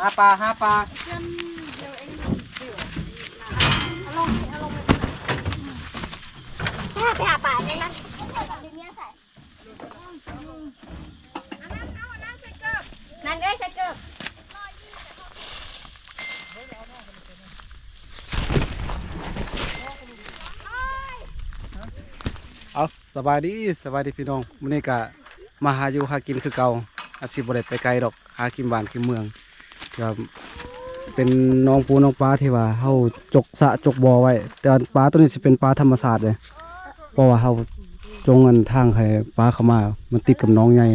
หาปลาหาปลาไปหาป่าเนี่ยนะนั่นเอ้ยใส่เกิบเอาสบายดีสบายดีพี่น้องมื้อนี้ก็มาหาอยู่หากินคือเก่าอาสิบ่ได้ไปไกลดอก หากินบ้านกินเมือง ก็เป็นน้องปูน้องปลาที่ว่าเฮาจกสะจกบ่อไว้ แต่ว่าปลาตัวนี้สิเป็นปลาธรรมชาติเลยเพราะว่าเฮาจงอันทางให้ปลาเข้ามา มันติดกับน้องใหญ่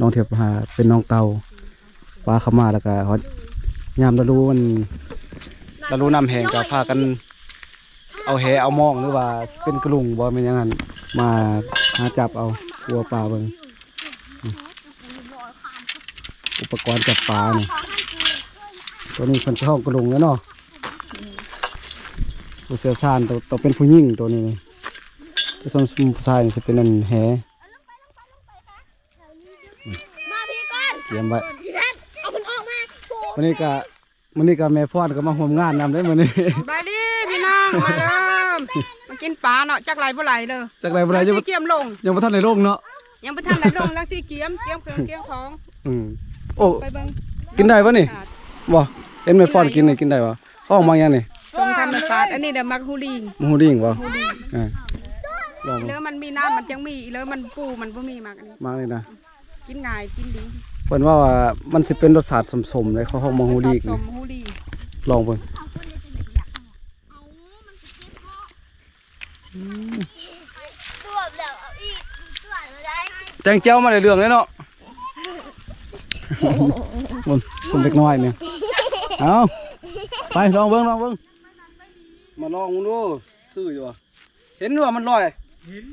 น้องเทียบหาเป็นน้องเต่าปลาเข้ามาแล้วก็เฮายามฤดูมันฤดูน้ำแห้งก็พากันเอาแหเอามองหรือว่าเป็นกระลุงบ่เป็นอย่างนั้นมาหาจับเอาวัวปลาเบิงอุปกรณ์จับปลานี่ ตัวนี้เป็นช่องกระลุงแล้วเนาะตัวเสือซานตัวตัวเป็นผู้หญิงตัวนี้นี่ตัวส่วนผู้ชายนี่จะเป็นอันแหมาพี่ก่อนเตรียมไว้พี่แพทย์เอามันออกมาโกวันนี้ก็วันนี้ก็แม่พอดก็มาร่วมงานนำได้มื้อนี้บายดีพี่น้องมาเริ่มมากินปลาเนาะจักไหลบ่ไหลเลยจากไรบ่ได้ยังสีบ่เกียมลงยังบ่ทันได้ลงเนาะยังบ่ทันได้ลงแล้วสีเกียมเกียมเครื่องเกียมของอืมโอ้ไปเบิ่งกินได้ปะนี่บ่ เห็นแม่พอดกินนี่กินได้บ่ออกมายังนี่ชมธรรมศาสตร์อันนี้เดี๋ยวมักฮูลิงหมูดิ่งบ่ฮูลิงอ่าลองอีดูเลือมันมีน้ำมันจังมีอีเลือมันปูมันบ่มีมากอันนี้มากเลยนะกินง่ายกินดีเพิ่นว่าว่ามันสิเป็นรสชาติสมๆเลยเขาเขามองหูดีชนี่มฮูลิงลองเบิ่งตัวแบบเอาอีกตัวมาได้แตงเจียวมาได้เรื่องเลยเนาะบนคนเล็กน้อยเนี่ย เอาไปลองเบิ่งลองเบิ่งมาลองดูคืออยู่บ่เห็นว่ามันลอย เห็น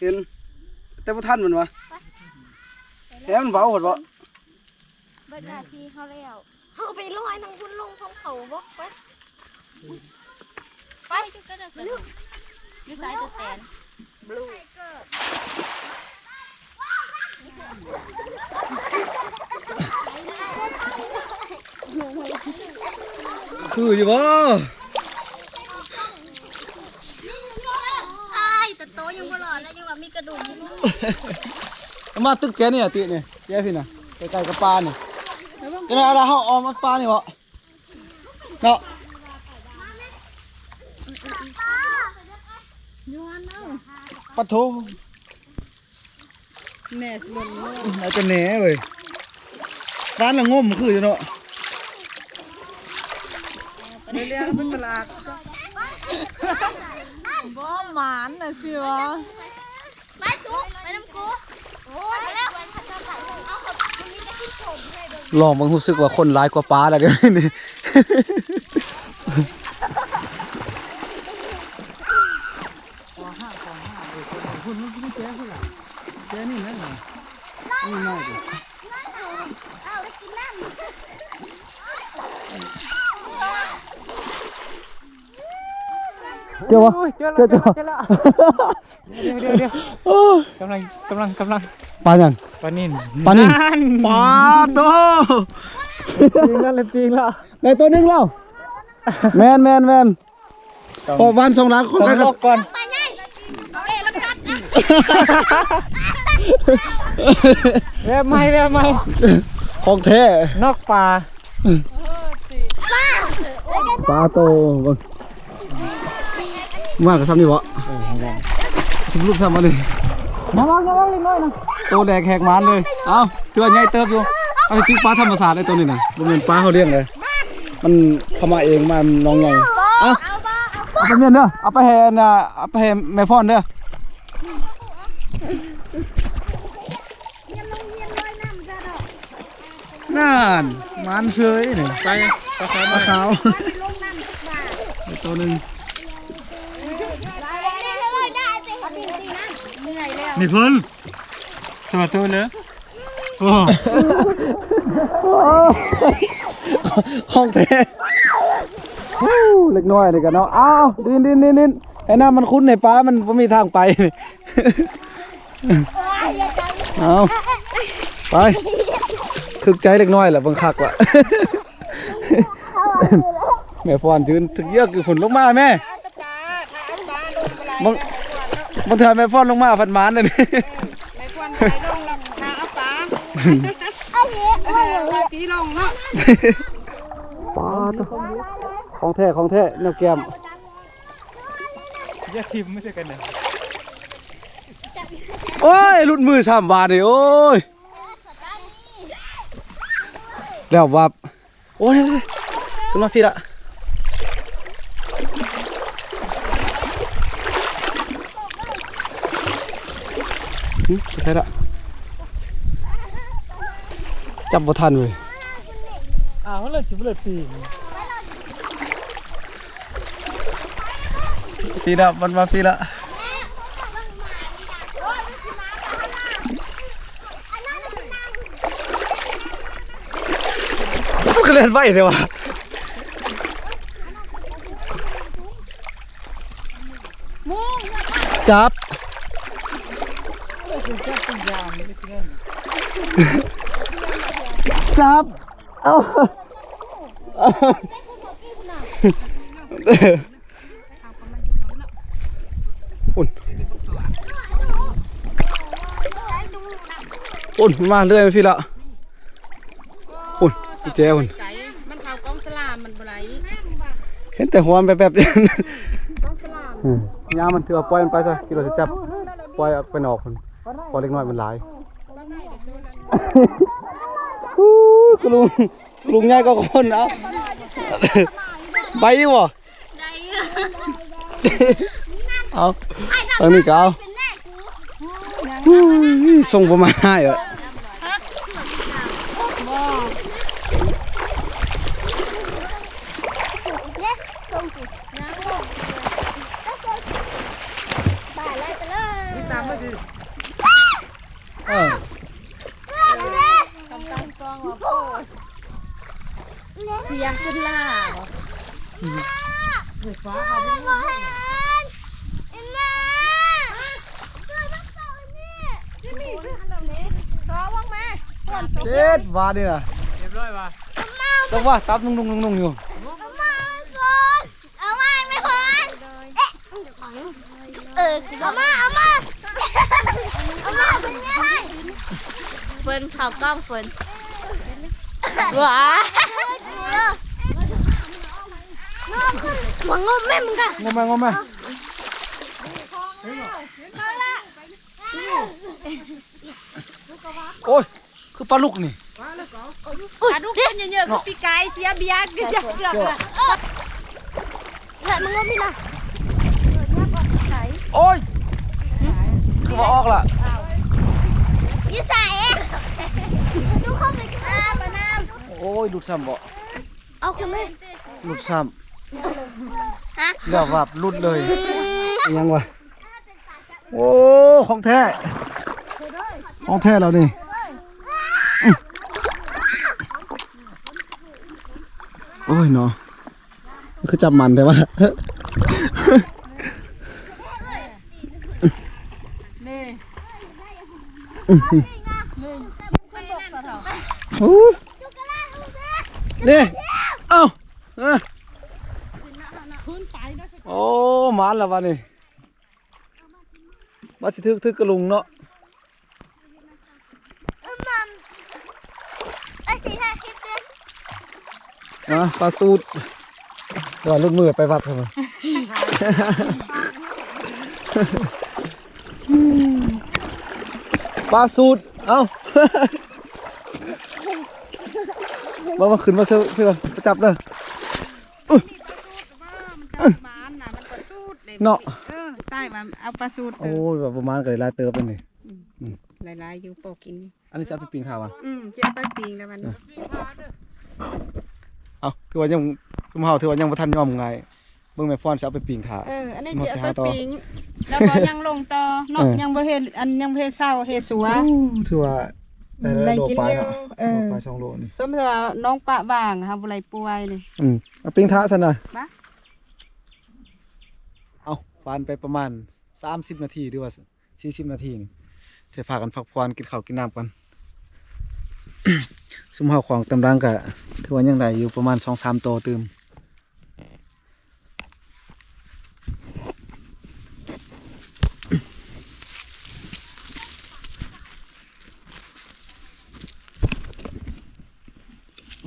เห็นแต่บ่ทันมันวะแหมันเบาหมดบ่เบิดนาทีเขาแล้วเขาไปลอยทางคุณลงท้องเขาบอกไปไปจุกกระเด็นลูกยูสายตัวแตน คืออยู่บ่ไอ้แต่โตยังบ่หลอดแล้วยังว่ามีกระดูกอยู่เอามาตึกแกนี่อะตินี่แกพี่น่ะใกล้ๆกับปลานี่จะได้เอาละเฮาเออกมาปลานี่บ่เนาะปะโถแน่หล่นเอาจะแหน่เว้ยร้านละงมคืออยู่เนาะ เรียกเป็นตลาดบ่หมานน่ะสิวะไปสุไปน้ำกูโอ้ยแล้วเอาเขาตรงนี้จะขึ้นชมให้เบิ่งลองมันรู้สึกว่าคนร้ายกว่าปลาแล้วเดี๋ยวนี้ เอาไปกินน้ำ เจ้าวะเจอเจ้าแล้วเจ้าเจอแล้วเดี๋ยวเดี๋ยวเดี๋ยวโอ้ยกำลังกำลังกำลังปลาอย่างปลานิ่นปลานิ่นนปลาโตปีงแล้วเลยปีงแล้วได้ตัวหนึงแล้วแมนแมนแมนพอวันสองหลังคนต้กัอนงกัลนอกก่อนไปไงเอาเอ้แล้วกัดนะแวะไม่แวะไม่ของแท้นอกปลาปลาโตเบิ่ง มากกับซ้ำนี่วะสิบลูกซ้ำมาเลยอย่ามองอย่ามองเล็กน้อยนะโตแดกแหกหมันเลย เอ้าเพื่อนใหญ่เติบอยู่เอาจริงปลาธรรมศาสตร์ไอ้ตัวนี้นะบ่แมันเป็นปลาเขาเลี้ยงเลย มันเข้ามาเองมาน้องใหญ่เอาเอาไปเมียนเด้อเอาไปให้อันน่ะเอาไปให้แม่พ่อนเด้อนั่นมันเฉยนี่ไปปลาขาวปลาขาวไอ้ตัวหนึ่ง เลยได้สิเขาตีตีนั่นเห นื่อยแล้วนี่เพิ่นสวัสดีเลยโอ้ของแท้ฮู้เล็กน้อยเลยกันเนาะ อ้าว ดินดินดินดินไอ้น้ามันคุ้นในป้ามันไม่มีทางไปนี่เอาไป ถึกใจเล็กน้อยแหละบังคักว่ะแม่ฟอนยืนถึงเยอะคือผลลงมาแม่เอาตะปลาถ้าเอาปลาลง บ่ไหลมึงแม่ควรเนาะบางเทื่อแม่ฟอนลงมาพันหมานเลยนี่แม่ควรบ่ไหลลงหรอกถ้าเอาปลาไอ้เหี้ยเออปลาสีลงเนาะปาดของแท้ของแท้แนวแก้มอย่าทิมไม่ใช่กันนะโอ้ยหลุดมือสามบาทนี่โอ้ยแล้ววับโอ้ยนี่ๆขึ้นมาพี่ละ ใช่ละจับบ่ทันเว้ยอ้าวเลยจุบเลยปีนพี่ละมันมาพี่ละมันก็เล่นไว้เถอะวะจับ จับเอาเอาอุ่นอุ่นมาเรื่อยมาพี่ละอุ่นพี่เจ้อุ่นไก่มันเข้ากองสลามมันบ่ไหลเห็นแต่หัวมันแบบแบบๆนี้กองสลามยามันเถื่อปล่อยมันไปซะกิโลจะจับปล่อยออกไปนอกคน พอเล็กน้อยมันหลายอู้คุณลุงคุณลุงง่ายก็คนเอาใบอยู่บ่ได้เเอาตอนนี้ก็เอาป็นแม่กูอู้ยส่งประมาณห้าเหรอ เย้ส่งกูน้ำลงบ่ายเลยไปเลย ตามมาสิ เออ กำลังกองว่าโพส เสียงสุดล่า ฟ้าเขาไม่รู้เห็นเอ็มมาเพื่อนต้องสอนนี่ที่มีชื่ออันแบบนี้รอว่างแม่ก่อนจบเจ็ดบาทนี่นะเรียบร้อยป่ะต้องว่าตับนุ่งนุ่งนุ่งนุ่งอยู่เอามาก่อนเอามาไม่พอนเอ๊ะเออเอามาเอามาเอามาเป็นไงเฟิร์นข่าวกล้องเฟิร์นว้า หวังงมแม่มึงกันงงไหมงงไหมโอ้ย คือปลาลูกนี่อุ้ยทุกคนเยอะๆคือปีกายเสียเบียร์คือจะเกือบละเห็นมึงงมพี่นะโอ้ยคือว่าออกละยี่ใส่ดูเข้าไปกันนะปะน้โอ้ยดูดซ้ำบ่ำเอาคุณแม่ดูดซ้ฮะำ เดี๋ยววับรุดเลยยังวะโอ้ของแท้ของแท้แล้วนี่อื้อโอ้ยเนาะมันคือจับมันแต่ว่านี่ โอ้นี่ เอ้าเอ้าโอ้หมานแล้ววะนี่ว่าสิทึกทึกกระลุงเนาะไอ้สี่ห้าคลิปเดือนนะปลาสูตรเดี๋ยวลุดมือไปวัดเถอะปลาสูตรเอ้าบ่มาขึ้นมาเซอเพื่อนไปจับเลย มันหมานน่ะมันก็สูด เลยเนาะ เออใต้ว่าเอาปลาสูดโอ้ซื้อยแบบประมาณก็เลยลายเติบเป็นนี่ หลายๆอยู่โปกินนี่อันนี้จะเอาไปปิ้งถ่าวะอืมจะเอาไปปิงแล้วมันเอ้าถือว่ายังสมเฮาถือว่ายังบ่ทันยอมไงเบิ่งแม่ฟ้อนสิเอาไปปิ้งถ่าเอออันนี้มาจะสิเอาหาไปต่อปิงแล้วก็ยังลงต่อเนาะเออ ยังบ่เฮ็ดอันยังบ่เฮ็ดเศร้าเฮ็ดสัวโอ้ถือว่าได้แล้วได้โลกินปลายเร็เนาะวเออ โลปลายสองโลนี่สมมติว่าน้องปะบางค่ะบ่ไหลป่วยนี่อืมเอาปิ้งถ่าซะหน่อยมาเอา ปานไปประมาณ 30 นาทีหรือว่าสี่สิบนาทีนี่จะพากันฟักผ่อนกินข้าวกินน้ำกันซุ่มเฮาของตำรังกะถือว่ายังไงอยู่ประมาณสองสามโตเติม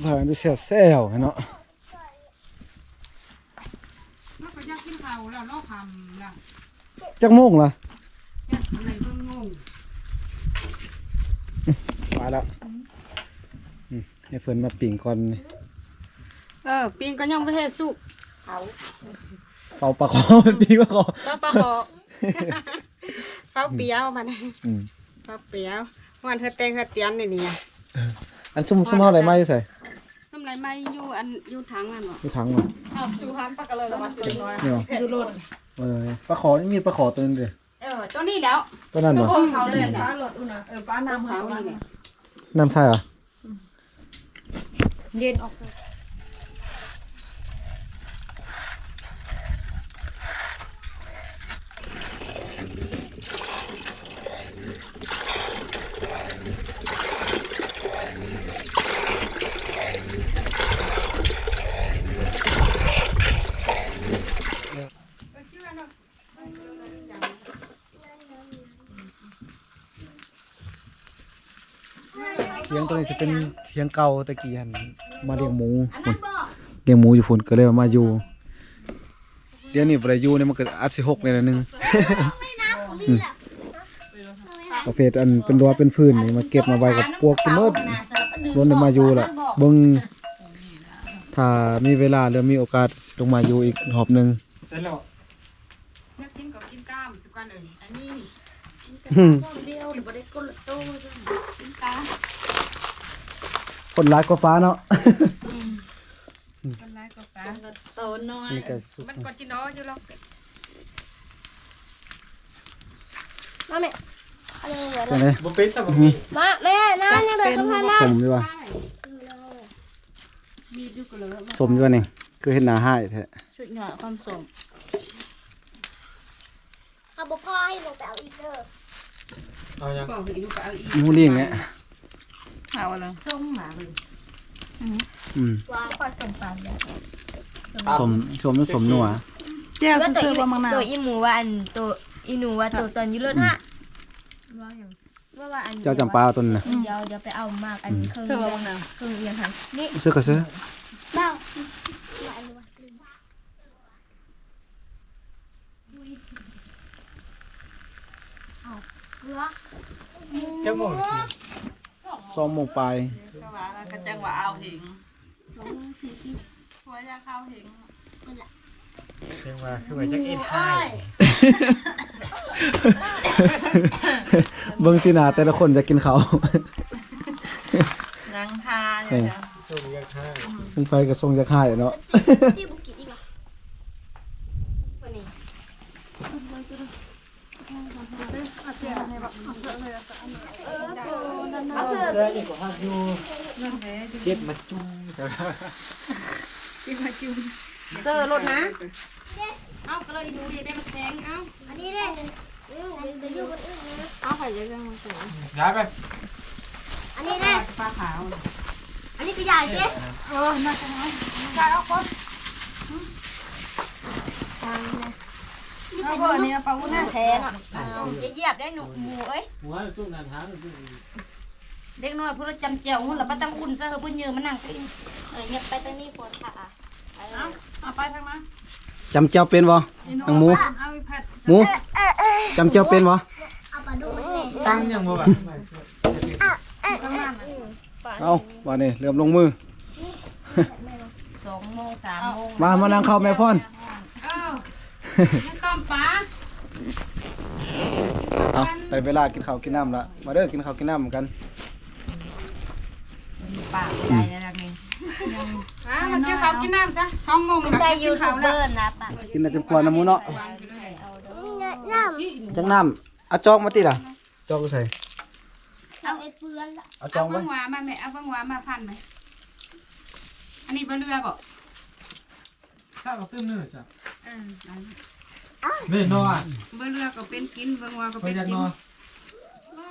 พากันดูเซลเซลเนาะ จักโมงล่ะอยากอะไรเบิ่งงงมาแล้วอืมให้เฟิร์นมาปิ่งก่อนนี่เออปิงก็ยังบ่เฮ็ดสุกเป่าปลาคอมันปิ่งปลาคอก็ปลาขอเฝ้าเปียวมันอืมเฝ้าเปียววันเธอแต่งเธอเตรียมนี่นี่อันซุ่มซุ่มเฮาอะไรมาอยู่ใส่สำไรไม่อยู่อันอยู่ทางนั่นบ่อยู่ถังบ่เอาดูหันปากกันเลยละมันเป็นน้อยนี่บ่ เออปลาขอนี่มีปลาขอตัวนึงเด้เออตัวนี้แล้วตัวนั้นบ่โอ้เขาเลยป้าหลดอุ่นนะเออป้าน้ำเขาเขานี่แหละน้ำใช่เหรอเย็นออกเทีย งตัวนี้จะเป็นเทียงเก่าตะกี้หันมาเลี้ยงหมูพุ่นเลี้ยงหมูอยู่พุ่นก็เลยเอามาอยู่ เดี๋ยวนี้บ่ได้อยู่เนี่ยมันก็อัดสิหกเลยละนึง อืมประเภทอันเป็นรัวเป็นฟืนนี่มาเก็บมาไว้กับพวกกินหมดล้วนได้มาอยู่ล่ะเบิ่งถ้ามีเวลาหรือมีโอกาสลงมาอยู่อีกรอบหนึงได้แล้วอยากกินก็กินกล้ามทุกกันเลยอันนี้อืมเดียวหรือบ่ได้กดละตู้กินกล้าม คนร้ายก็ฟ้าเนาะคนร้ายก็กล้ามโตน้อยนี่ก็สุกมันก็จิน้อยอยู่หรอกมาแม่อะไรเหรอตัวไหนบ่เป็นสักทีมาแม่น้ายังเด็กสำคัญนะสมดีว่ามีอยู่ก็เหลือสมดีว่านี่คือเห็นหน้าห้ายแท้ชุดหน่อยความสมเอาบุพ่อให้ลงไปเอาอีกเด้อเอายังก็อีกก็เอาอีกหมูเลี้ยงเนี่ย เอาอะไรส้มหมาเลยอืมว่าค่อยส่งตามเลยสมสมสมนัวเจ้าว่าตัวคืออีบ่มังนาตัวอีหมูว่าอันตัวอีหนูว่าตัวตอนอยืรถฮะว่าอย่างว่าว่าอันเจ้าจำปาตัวนั้นน่ะเดี๋ยวเดี๋ยวไปเอามากอันเครื่องคือเอีบ่ยมังงนาเครื่องเอียงค่ะนี่ซื้อก็ซื้อบ้าเรือจักโมง สองโมงปลายก็ว่าแล้วก็จังว่าเอาหิงหัวจะเข้าหิงเรียกว่าคือว่าจักเอ็ดไห้เบิ่งสิหนาแต่ละคนจะกินเขาวนังทานี่สู้จักไห้เพิ่งไฟกระทรงจะค่ายเนาะ ที่บุกิอีกเหรอวันนี้เอาเสื้อ ได้อีกกว่าฮักอยู่เฮ็ดมาจุ้งจ้ะที่มาจุ่มเสื้อรถนะ เอาก็เลยดูอย่าได้มาแทงเอาอันนี้ได้เลยเดี๋ยวอยู่บนอื่นนะเอาไปเลยเรื่องมันสูงย้ายไป อันนี้ได้ปลาขาว อันนี้ก็ใหญ่เจ๊เออน่าจะน้อยใหญ่เอาคนเอาเบอร์นี้ปลาวุ้นแทนอะอย่าเหยียบได้หนูหมูเอ้ยหัวตุ้งนันทางตุ้ง เด็กน้อยพูดจำเจียวหุ่นแล้วป้าตั้งอุ่นซะเฮ้ยพุ่นยืนมานั่งกินเอ้ยเงียบไปตรงนี้ฝนค่ะเอาเอาไปทางนั้นจำเจ้าเป็นบ่อีโน่น้องหมูเอาไปผัดหมูจำเจ้าเป็นบ่เอาปลาดุกมาสิตั้งยังบ่บ่ข้างล่างเอาว่านี่เริ่มลงมือสองโมงสามโมงมามานั่งเข้าแม่พรเออยังต้มปลาเอาได้เวลากินข้าวกินน้ำละมาเด้อกินข้าวกินน้ำกัน ปากใหญ่นะนี่อะมากินข้าวกินน้ำซะสองโมงแล้วได้กิยูนทูข้าวบเบแล้อวร์นะปะกินน่าจะกวนน้ำหมูเนาะน้จังน้ำเอาจองมาติล่ะจองกูใส่ำเอาไอ้เฟือนละเอาจอเอางไว้เบิ่งหวามาแม่เอาเบิ่งหวามาพันไหมอันนี้บ่เรือบ่ถ้าเราตื้มเนื้อจ้ะเออแม่นอนเบิ่งเรือก็เป็นกินเบิ่งหวาก็ไปเป็นยันกินนอนโอ้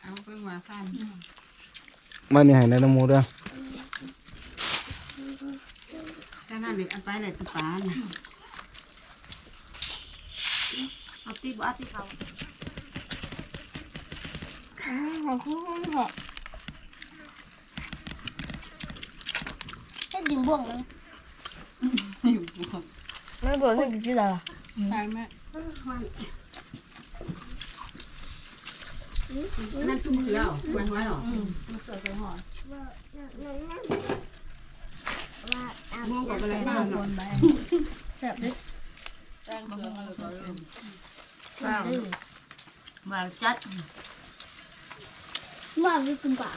เอาเบิ่งหวาพัน มานี่ให้ในน้ำหมูเด้อแค่นั้นเลยเอาไปเลยตุ๊ปลาเนี่ยเอาตีบัวตีเขาอกินบ่วงเลยไม่บ่วงไม่กินอะไรใช่ไหม นั่นตุ้มเกลือควนไว้หรอมองกับอะไรบ้างเนาะมาจัดว่าไม่กินปลา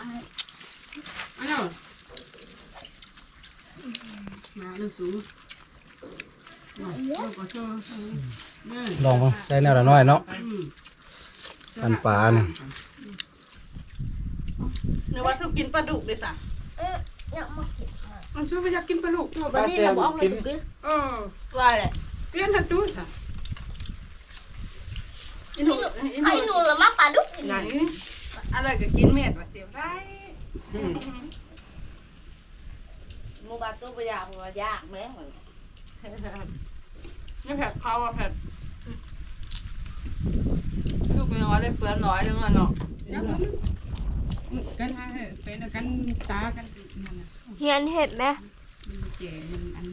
อ้าวมาลูกสูงลูกก็โซ่เนี่ยลองบ้างใส่แนวละน้อยเนาะ อืมอันปลาเนี่ยนึกว่าสุกินปลาดุกเลยสะเนี่ยมากินอันสู้ไปอยากกินปลาลูกหนูตอนนี้เราบอกให้กินเออว่าแหละเปลี่ยนทัดตู้ซะอีหนูอีหนูไอ้หนูละมาปลาดุกไหนอะไรก็กินเม็ดว่าเสียได้หมูบาตัวไปยากหัวยากแม่งนี่แผดเผาอะแผด ลูกเป็นน้อยเลยเปลือนน้อยนึงละเนาะกันให้เป็นกันตากันนั่นน่ะเฮียนเห็ดไหมเจ๋มัน